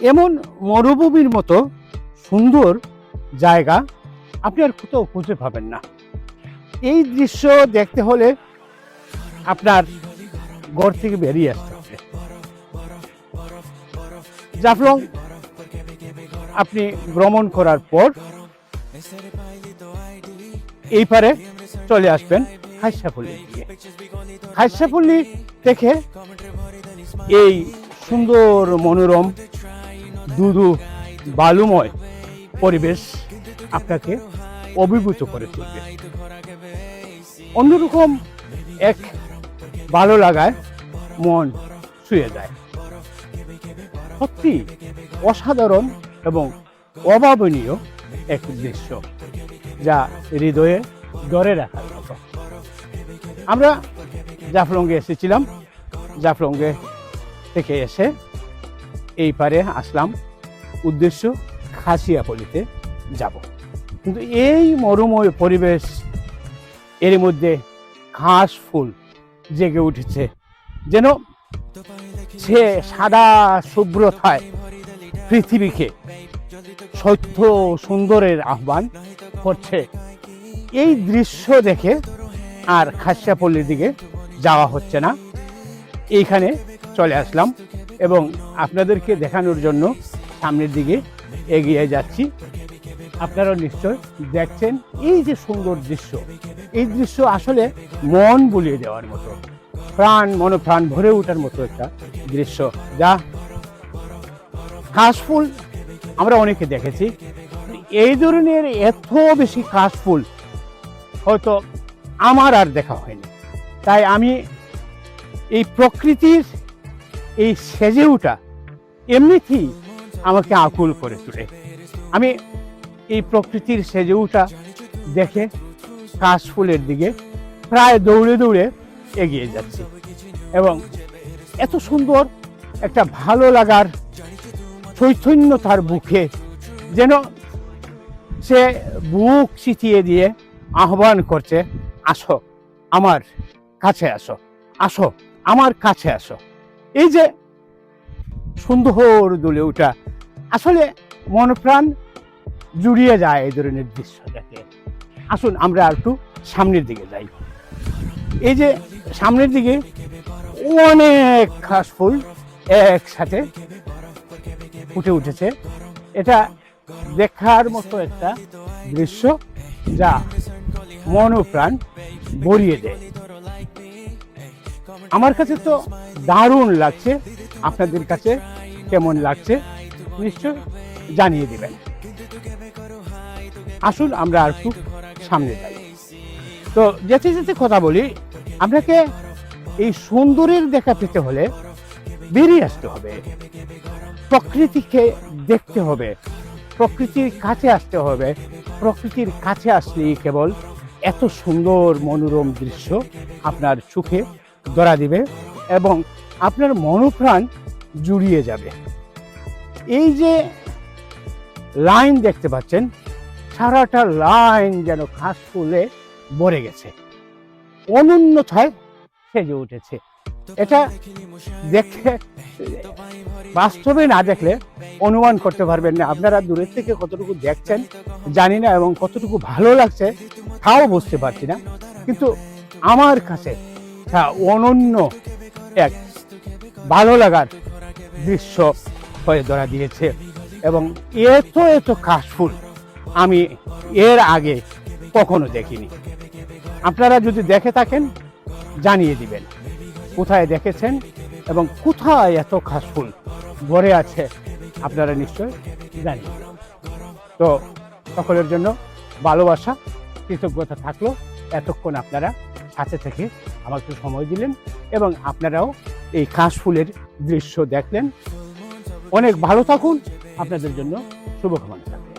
এমন মরুভূমির মতো সুন্দর জায়গা আপনি আর কোথাও খুঁজে পাবেন না। এই দৃশ্য দেখতে হলে আপনার ঘর থেকে বেরিয়ে আসতে হবে। জাফলং আপনি ভ্রমণ করার পর এই পারে চলে আসবেন হাইসাপল্লি দিকে হাইসাপল্লি থেকে এই সুন্দর মনোরম দুদু বালুময় পরিবেশ আপনাকে অভিভূত করে তুলবে। অন্যরকম এক ভালো লাগায় মন ছুঁয়ে যায়। সত্যি অসাধারণ এবং অভাবনীয় এক দৃশ্য যা হৃদয়ে ধরে রাখার মতো। আমরা জাফলঙ্গে এসেছিলাম। জাফলঙ্গে থেকে এসে এই পারে আসলাম। উদ্দেশ্য খাসিয়াপল্লিতে যাব। কিন্তু এই মরুময় পরিবেশ, এর মধ্যে ঘাস ফুল জেগে উঠেছে, যেন সে সাদা শুভ্রতায় পৃথিবীকে সত্য সুন্দরের আহ্বান করছে। এই দৃশ্য দেখে আর খাসিয়াপল্লির দিকে যাওয়া হচ্ছে না। এইখানে চলে আসলাম এবং আপনাদেরকে দেখানোর জন্য সামনের দিকে এগিয়ে যাচ্ছি। আপনারা নিশ্চয় দেখছেন এই যে সুন্দর দৃশ্য। এই দৃশ্য আসলে মন বুলিয়ে দেওয়ার মতো, প্রাণ মনোপ্রাণ ভরে ওঠার মতো একটা দৃশ্য। যা কাশফুল, আমরা অনেকে দেখেছি। এই ধরনের এত বেশি কাশফুল হয়তো আমার আর দেখা হয়নি। তাই আমি এই প্রকৃতির এই সেজে ওঠা এমনিতেই আমাকে আকুল করে তোলে। আমি এই প্রকৃতির সেজে ওঠা দেখে কাশফুলের দিকে প্রায় দৌড়ে দৌড়ে এগিয়ে যাচ্ছি। এবং এত সুন্দর একটা ভালো লাগার চৈতন্য তার বুকে যেন সে বুক চিতিয়ে দিয়ে আহ্বান করছে, আসো, আমার কাছে আসো আসো, আমার কাছে আসো। এই যে সুন্দর দুলে ওঠা আসলে মন প্রাণ জুড়িয়ে যায় এই ধরনের দৃশ্য দেখে। আসুন, আমরা একটু সামনের দিকে যাই। এই যে সামনের দিকে অনেক ঘাস ফুল একসাথে ফুটে উঠেছে। এটা দেখার মতো একটা দৃশ্য যা মন ও প্রাণ ভরিয়ে দেয়। আমার কাছে তো দারুণ লাগছে। আপনাদের কাছে কেমন লাগছে? নিশ্চয় জানিয়ে দেবেন। আসুন, আমরা আর একটু সামনে যাই। তো যেতে যেতে কথা বলি, আপনাকে এই সুন্দরের দেখা পেতে হলে বেরিয়ে আসতে হবে। প্রকৃতিকে দেখতে হবে। প্রকৃতির কাছে আসতে হবে। প্রকৃতির কাছে আসলেই কেবল এত সুন্দর মনোরম দৃশ্য আপনার চোখে ধরা দিবে এবং আপনার মনোপ্রাণ জুড়িয়ে যাবে। এই যে লাইন দেখতে পাচ্ছেন, সারাটা লাইন যেন ঘাস ফুলে ভরে গেছে। অনন্যথায় সেজে উঠেছে। এটা দেখে বাস্তবে না দেখলে অনুমান করতে পারবেন না। আপনারা দূরের থেকে কতটুকু দেখছেন জানি না এবং কতটুকু ভালো লাগছে তাও বুঝতে পারছি না। কিন্তু আমার কাছে অনন্য এক ভালো লাগার দৃশ্য হয়ে ধরা দিয়েছে। এবং এত এত কাশফুল আমি এর আগে কখনো দেখিনি। আপনারা যদি দেখে থাকেন, জানিয়ে দিবেন কোথায় দেখেছেন এবং কোথায় এত কাশফুল ভরে আছে, আপনারা নিশ্চয় জানিয়ে তো সকলের জন্য ভালোবাসা, কৃতজ্ঞতা থাকল। এতক্ষণ আপনারা সাথে থেকে আমাকে সময় দিলেন এবং আপনারাও এই কাশফুলের দৃশ্য দেখলেন। অনেক ভালো থাকুন। আপনাদের জন্য শুভকামনা। থাকবে